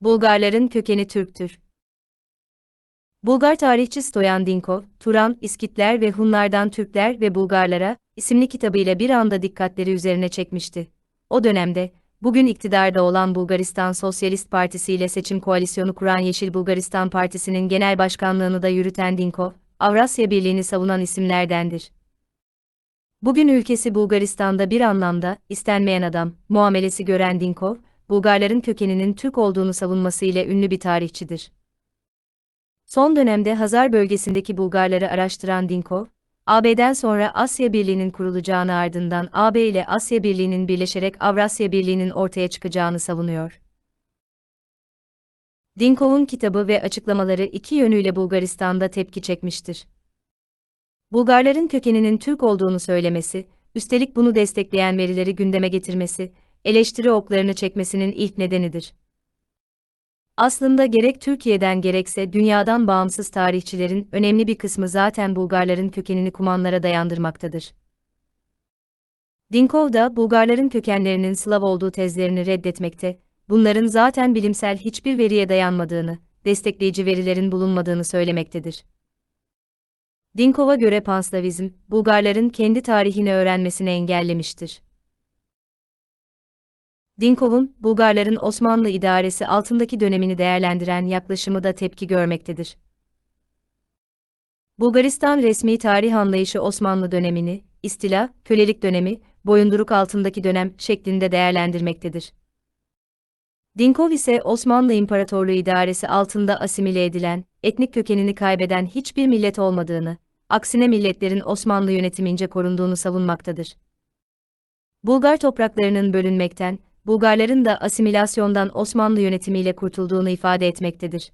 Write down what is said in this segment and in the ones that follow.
Bulgarların kökeni Türktür. Bulgar tarihçi Stoyan Dinkov, Turan, İskitler ve Hunlardan Türkler ve Bulgarlara isimli kitabıyla bir anda dikkatleri üzerine çekmişti. O dönemde, bugün iktidarda olan Bulgaristan Sosyalist Partisi ile seçim koalisyonu kuran Yeşil Bulgaristan Partisi'nin genel başkanlığını da yürüten Dinkov, Avrasya Birliği'ni savunan isimlerdendir. Bugün ülkesi Bulgaristan'da bir anlamda istenmeyen adam muamelesi gören Dinkov, Bulgarların kökeninin Türk olduğunu savunması ile ünlü bir tarihçidir. Son dönemde Hazar bölgesindeki Bulgarları araştıran Dinkov, AB'den sonra Asya Birliği'nin kurulacağını ardından AB ile Asya Birliği'nin birleşerek Avrasya Birliği'nin ortaya çıkacağını savunuyor. Dinkov'un kitabı ve açıklamaları iki yönüyle Bulgaristan'da tepki çekmiştir. Bulgarların kökeninin Türk olduğunu söylemesi, üstelik bunu destekleyen verileri gündeme getirmesi, eleştiri oklarını çekmesinin ilk nedenidir. Aslında gerek Türkiye'den gerekse dünyadan bağımsız tarihçilerin önemli bir kısmı zaten Bulgarların kökenini kumanlara dayandırmaktadır. Dinkov da Bulgarların kökenlerinin Slav olduğu tezlerini reddetmekte, bunların zaten bilimsel hiçbir veriye dayanmadığını, destekleyici verilerin bulunmadığını söylemektedir. Dinkov'a göre Panslavizm, Bulgarların kendi tarihini öğrenmesini engellemiştir. Dinkov'un, Bulgarların Osmanlı idaresi altındaki dönemini değerlendiren yaklaşımı da tepki görmektedir. Bulgaristan resmi tarih anlayışı Osmanlı dönemini, istila, kölelik dönemi, boyunduruk altındaki dönem şeklinde değerlendirmektedir. Dinkov ise Osmanlı İmparatorluğu idaresi altında asimile edilen, etnik kökenini kaybeden hiçbir millet olmadığını, aksine milletlerin Osmanlı yönetimince korunduğunu savunmaktadır. Bulgar topraklarının bölünmekten, Bulgarların da asimilasyondan Osmanlı yönetimiyle kurtulduğunu ifade etmektedir.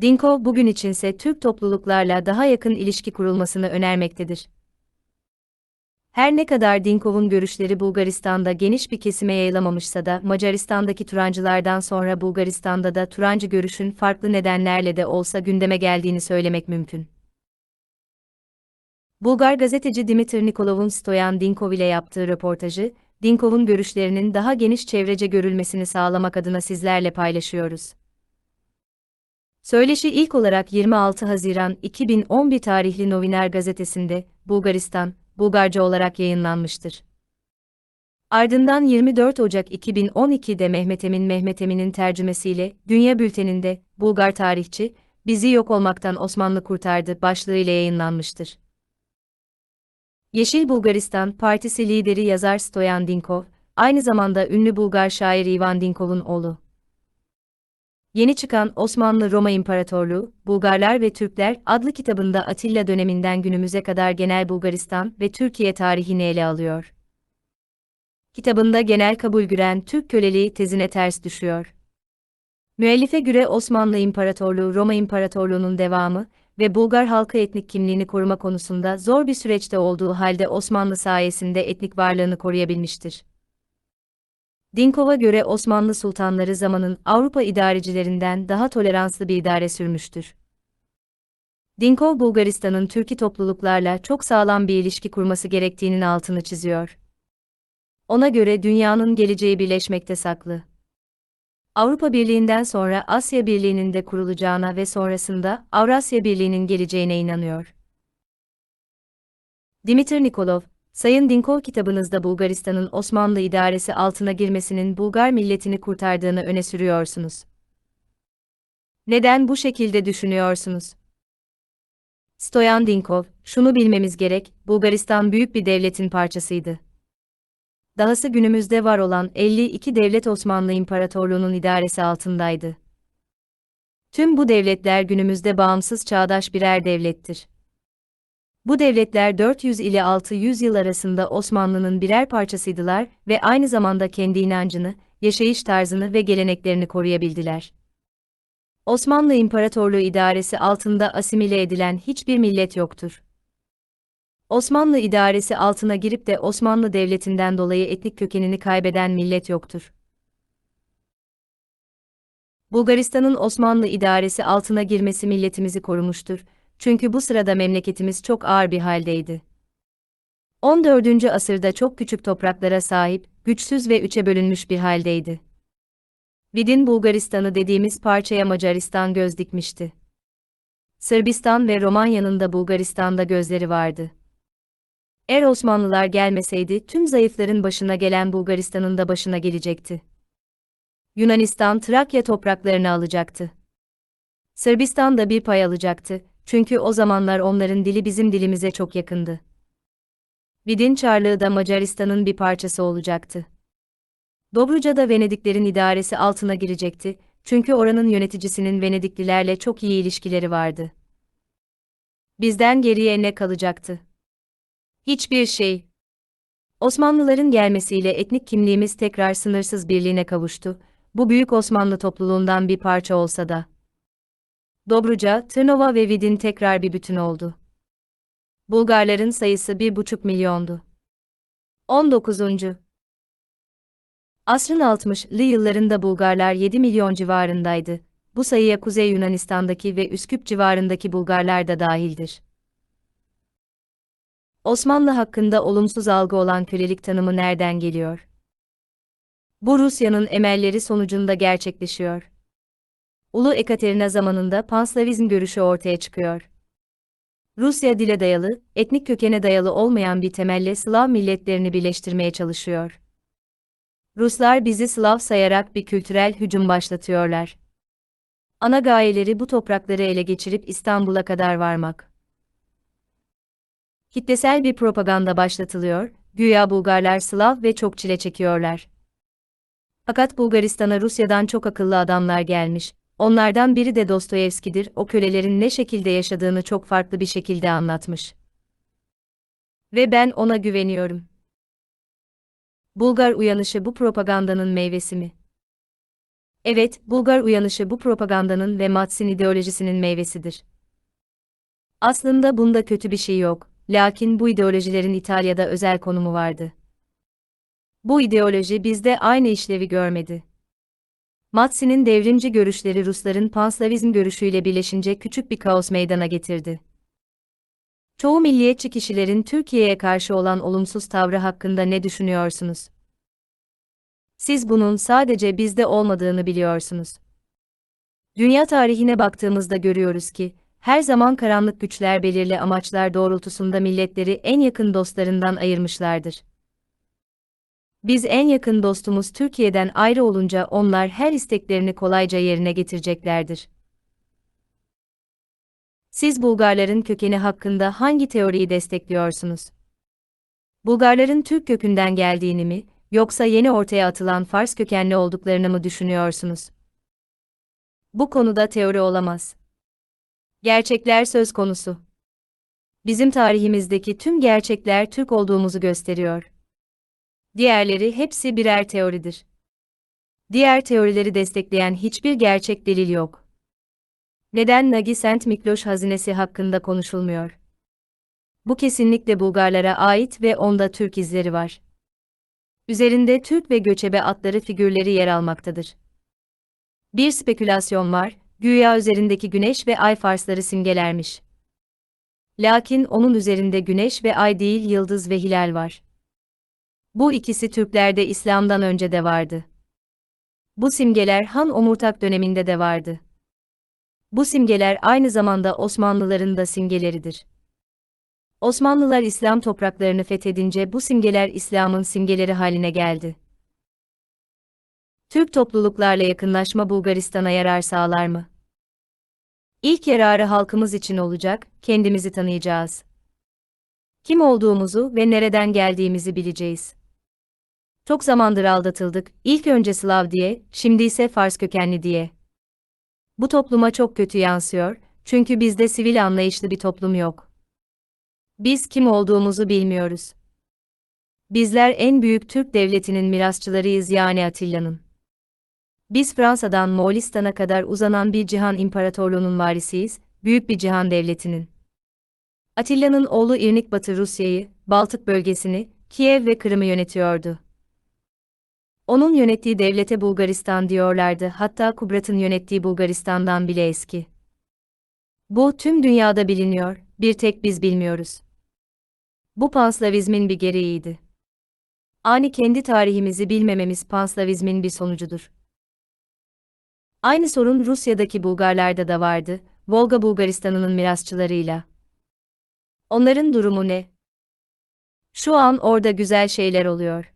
Dinkov bugün içinse Türk topluluklarla daha yakın ilişki kurulmasını önermektedir. Her ne kadar Dinkov'un görüşleri Bulgaristan'da geniş bir kesime yayılamamışsa da Macaristan'daki Turancılardan sonra Bulgaristan'da da Turancı görüşün farklı nedenlerle de olsa gündeme geldiğini söylemek mümkün. Bulgar gazeteci Dimitri Nikolov'un Stoyan Dinkov ile yaptığı röportajı, Dinkov'un görüşlerinin daha geniş çevrece görülmesini sağlamak adına sizlerle paylaşıyoruz. Söyleşi ilk olarak 26 Haziran 2011 tarihli Noviner gazetesinde, Bulgaristan, Bulgarca olarak yayınlanmıştır. Ardından 24 Ocak 2012'de Mehmet Emin Mehmet Emin'in tercümesiyle Dünya Bülteni'nde Bulgar tarihçi, bizi yok olmaktan Osmanlı kurtardı başlığıyla yayınlanmıştır. Yeşil Bulgaristan Partisi lideri yazar Stoyan Dinkov, aynı zamanda ünlü Bulgar şair Ivan Dinkov'un oğlu. Yeni çıkan Osmanlı-Roma İmparatorluğu, Bulgarlar ve Türkler adlı kitabında Atilla döneminden günümüze kadar genel Bulgaristan ve Türkiye tarihini ele alıyor. Kitabında genel kabul gören Türk köleliği tezine ters düşüyor. Müellife göre Osmanlı İmparatorluğu Roma İmparatorluğu'nun devamı ve Bulgar halkı etnik kimliğini koruma konusunda zor bir süreçte olduğu halde Osmanlı sayesinde etnik varlığını koruyabilmiştir. Dinkov'a göre Osmanlı sultanları zamanın Avrupa idarecilerinden daha toleranslı bir idare sürmüştür. Dinkov Bulgaristan'ın Türki topluluklarla çok sağlam bir ilişki kurması gerektiğinin altını çiziyor. Ona göre dünyanın geleceği birleşmekte saklı. Avrupa Birliği'nden sonra Asya Birliği'nin de kurulacağına ve sonrasında Avrasya Birliği'nin geleceğine inanıyor. Dimitri Nikolov, Sayın Dinkov kitabınızda Bulgaristan'ın Osmanlı idaresi altına girmesinin Bulgar milletini kurtardığını öne sürüyorsunuz. Neden bu şekilde düşünüyorsunuz? Stoyan Dinkov, şunu bilmemiz gerek, Bulgaristan büyük bir devletin parçasıydı dahası günümüzde var olan 52 devlet Osmanlı İmparatorluğu'nun idaresi altındaydı. Tüm bu devletler günümüzde bağımsız çağdaş birer devlettir. Bu devletler 400 ile 600 yıl arasında Osmanlı'nın birer parçasıydılar ve aynı zamanda kendi inancını, yaşayış tarzını ve geleneklerini koruyabildiler. Osmanlı İmparatorluğu idaresi altında asimile edilen hiçbir millet yoktur. Osmanlı idaresi altına girip de Osmanlı Devleti'nden dolayı etnik kökenini kaybeden millet yoktur. Bulgaristan'ın Osmanlı idaresi altına girmesi milletimizi korumuştur. Çünkü bu sırada memleketimiz çok ağır bir haldeydi. 14. asırda çok küçük topraklara sahip, güçsüz ve üçe bölünmüş bir haldeydi. Vidin Bulgaristan'ı dediğimiz parçaya Macaristan göz dikmişti. Sırbistan ve Romanya'nın da Bulgaristan'da gözleri vardı. Eğer Osmanlılar gelmeseydi tüm zayıfların başına gelen Bulgaristan'ın da başına gelecekti. Yunanistan Trakya topraklarını alacaktı. Sırbistan da bir pay alacaktı, çünkü o zamanlar onların dili bizim dilimize çok yakındı. Vidin Çarlığı da Macaristan'ın bir parçası olacaktı. Dobruca da Venediklerin idaresi altına girecekti, çünkü oranın yöneticisinin Venediklilerle çok iyi ilişkileri vardı. Bizden geriye ne kalacaktı? Hiçbir şey. Osmanlıların gelmesiyle etnik kimliğimiz tekrar sınırsız birliğine kavuştu, bu büyük Osmanlı topluluğundan bir parça olsa da. Dobruca, Tırnova ve Vidin tekrar bir bütün oldu. Bulgarların sayısı bir buçuk milyondu. 19. Asrın 60'lı yıllarında Bulgarlar 7 milyon civarındaydı. Bu sayıya Kuzey Yunanistan'daki ve Üsküp civarındaki Bulgarlar da dahildir. Osmanlı hakkında olumsuz algı olan kölelik tanımı nereden geliyor? Bu Rusya'nın emelleri sonucunda gerçekleşiyor. Ulu Ekaterina zamanında Panslavizm görüşü ortaya çıkıyor. Rusya dile dayalı, etnik kökene dayalı olmayan bir temelle Slav milletlerini birleştirmeye çalışıyor. Ruslar bizi Slav sayarak bir kültürel hücum başlatıyorlar. Ana gayeleri bu toprakları ele geçirip İstanbul'a kadar varmak. Kitlesel bir propaganda başlatılıyor, güya Bulgarlar Slav ve çok çile çekiyorlar. Fakat Bulgaristan'a Rusya'dan çok akıllı adamlar gelmiş, onlardan biri de Dostoyevski'dir, o kölelerin ne şekilde yaşadığını çok farklı bir şekilde anlatmış. Ve ben ona güveniyorum. Bulgar uyanışı bu propagandanın meyvesi mi? Evet, Bulgar uyanışı bu propagandanın ve Matsin ideolojisinin meyvesidir. Aslında bunda kötü bir şey yok, lakin bu ideolojilerin İtalya'da özel konumu vardı. Bu ideoloji bizde aynı işlevi görmedi. Matsin'in devrimci görüşleri Rusların panslavizm görüşüyle birleşince küçük bir kaos meydana getirdi. Çoğu milliyetçi kişilerin Türkiye'ye karşı olan olumsuz tavrı hakkında ne düşünüyorsunuz? Siz bunun sadece bizde olmadığını biliyorsunuz. Dünya tarihine baktığımızda görüyoruz ki, her zaman karanlık güçler belirli amaçlar doğrultusunda milletleri en yakın dostlarından ayırmışlardır. Biz en yakın dostumuz Türkiye'den ayrı olunca onlar her isteklerini kolayca yerine getireceklerdir. Siz Bulgarların kökeni hakkında hangi teoriyi destekliyorsunuz? Bulgarların Türk kökünden geldiğini mi, yoksa yeni ortaya atılan Fars kökenli olduklarını mı düşünüyorsunuz? Bu konuda teori olamaz. Gerçekler söz konusu. Bizim tarihimizdeki tüm gerçekler Türk olduğumuzu gösteriyor. Diğerleri hepsi birer teoridir. Diğer teorileri destekleyen hiçbir gerçek delil yok. Neden Nagi Sent Mikloş hazinesi hakkında konuşulmuyor? Bu kesinlikle Bulgarlara ait ve onda Türk izleri var. Üzerinde Türk ve göçebe atları figürleri yer almaktadır. Bir spekülasyon var, güya üzerindeki güneş ve ay farsları simgelermiş. Lakin onun üzerinde güneş ve ay değil yıldız ve hilal var. Bu ikisi Türklerde İslam'dan önce de vardı. Bu simgeler Han Omurtak döneminde de vardı. Bu simgeler aynı zamanda Osmanlıların da simgeleridir. Osmanlılar İslam topraklarını fethedince bu simgeler İslam'ın simgeleri haline geldi. Türk topluluklarla yakınlaşma Bulgaristan'a yarar sağlar mı? İlk yararı halkımız için olacak, kendimizi tanıyacağız. Kim olduğumuzu ve nereden geldiğimizi bileceğiz. Çok zamandır aldatıldık, ilk önce Slav diye, şimdi ise Fars kökenli diye. Bu topluma çok kötü yansıyor, çünkü bizde sivil anlayışlı bir toplum yok. Biz kim olduğumuzu bilmiyoruz. Bizler en büyük Türk devletinin mirasçılarıyız yani Atilla'nın. Biz Fransa'dan Moğolistan'a kadar uzanan bir cihan imparatorluğunun varisiyiz, büyük bir cihan devletinin. Atilla'nın oğlu İrnik Batı Rusya'yı, Baltık bölgesini, Kiev ve Kırım'ı yönetiyordu. Onun yönettiği devlete Bulgaristan diyorlardı, hatta Kubrat'ın yönettiği Bulgaristan'dan bile eski. Bu tüm dünyada biliniyor, bir tek biz bilmiyoruz. Bu panslavizmin bir gereğiydi. Ani kendi tarihimizi bilmememiz panslavizmin bir sonucudur. Aynı sorun Rusya'daki Bulgarlarda da vardı, Volga Bulgaristan'ının mirasçılarıyla. Onların durumu ne? Şu an orada güzel şeyler oluyor.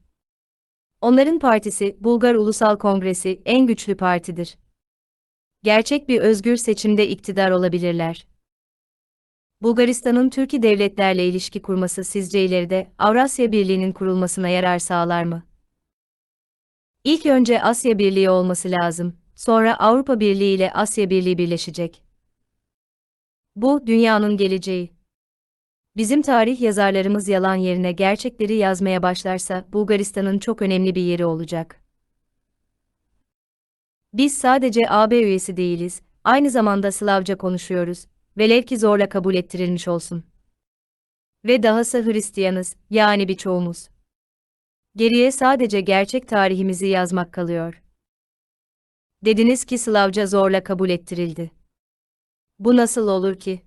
Onların partisi, Bulgar Ulusal Kongresi, en güçlü partidir. Gerçek bir özgür seçimde iktidar olabilirler. Bulgaristan'ın Türkiye devletlerle ilişki kurması sizce ileride Avrasya Birliği'nin kurulmasına yarar sağlar mı? İlk önce Asya Birliği olması lazım, sonra Avrupa Birliği ile Asya Birliği birleşecek. Bu, dünyanın geleceği. Bizim tarih yazarlarımız yalan yerine gerçekleri yazmaya başlarsa Bulgaristan'ın çok önemli bir yeri olacak. Biz sadece AB üyesi değiliz, aynı zamanda Slavca konuşuyoruz, velev ki zorla kabul ettirilmiş olsun. Ve dahası Hristiyanız, yani birçoğumuz. Geriye sadece gerçek tarihimizi yazmak kalıyor. Dediniz ki Slavca zorla kabul ettirildi. Bu nasıl olur ki?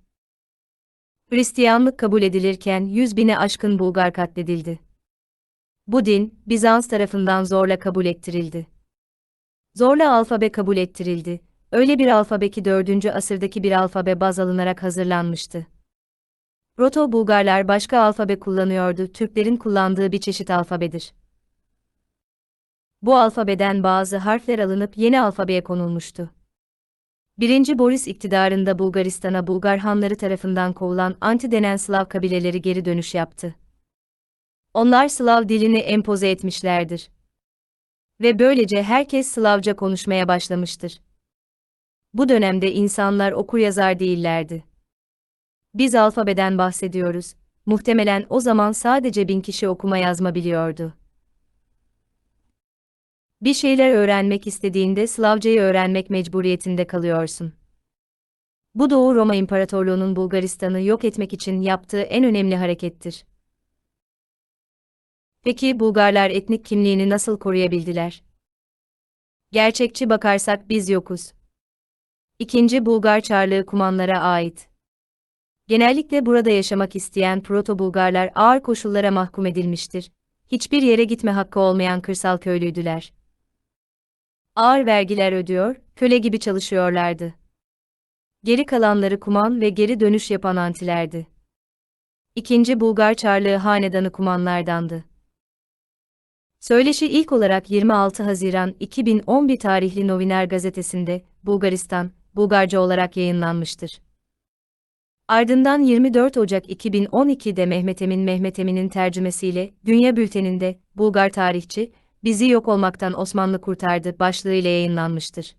Hristiyanlık kabul edilirken yüz bine aşkın Bulgar katledildi. Bu din, Bizans tarafından zorla kabul ettirildi. Zorla alfabe kabul ettirildi. Öyle bir alfabe ki 4. asırdaki bir alfabe baz alınarak hazırlanmıştı. Proto-Bulgarlar başka alfabe kullanıyordu, Türklerin kullandığı bir çeşit alfabedir. Bu alfabeden bazı harfler alınıp yeni alfabeye konulmuştu. 1. Boris iktidarında Bulgaristan'a Bulgar hanları tarafından kovulan anti denen Slav kabileleri geri dönüş yaptı. Onlar Slav dilini empoze etmişlerdir. Ve böylece herkes Slavca konuşmaya başlamıştır. Bu dönemde insanlar okur yazar değillerdi. Biz alfabeden bahsediyoruz. Muhtemelen o zaman sadece bin kişi okuma yazma biliyordu. Bir şeyler öğrenmek istediğinde Slavcayı öğrenmek mecburiyetinde kalıyorsun. Bu Doğu Roma İmparatorluğu'nun Bulgaristan'ı yok etmek için yaptığı en önemli harekettir. Peki Bulgarlar etnik kimliğini nasıl koruyabildiler? Gerçekçi bakarsak biz yokuz. İkinci Bulgar Çarlığı Kumanlara ait. Genellikle burada yaşamak isteyen Proto-Bulgarlar ağır koşullara mahkum edilmiştir. Hiçbir yere gitme hakkı olmayan kırsal köylüydüler. Ağır vergiler ödüyor, köle gibi çalışıyorlardı. Geri kalanları kuman ve geri dönüş yapan antilerdi. İkinci Bulgar Çarlığı hanedanı kumanlardandı. Söyleşi ilk olarak 26 Haziran 2011 tarihli Noviner gazetesinde, Bulgaristan, Bulgarca olarak yayınlanmıştır. Ardından 24 Ocak 2012'de Mehmet Emin Mehmet Emin'in tercümesiyle Dünya Bülteni'nde Bulgar tarihçi, bizi yok olmaktan Osmanlı kurtardı başlığıyla yayınlanmıştır.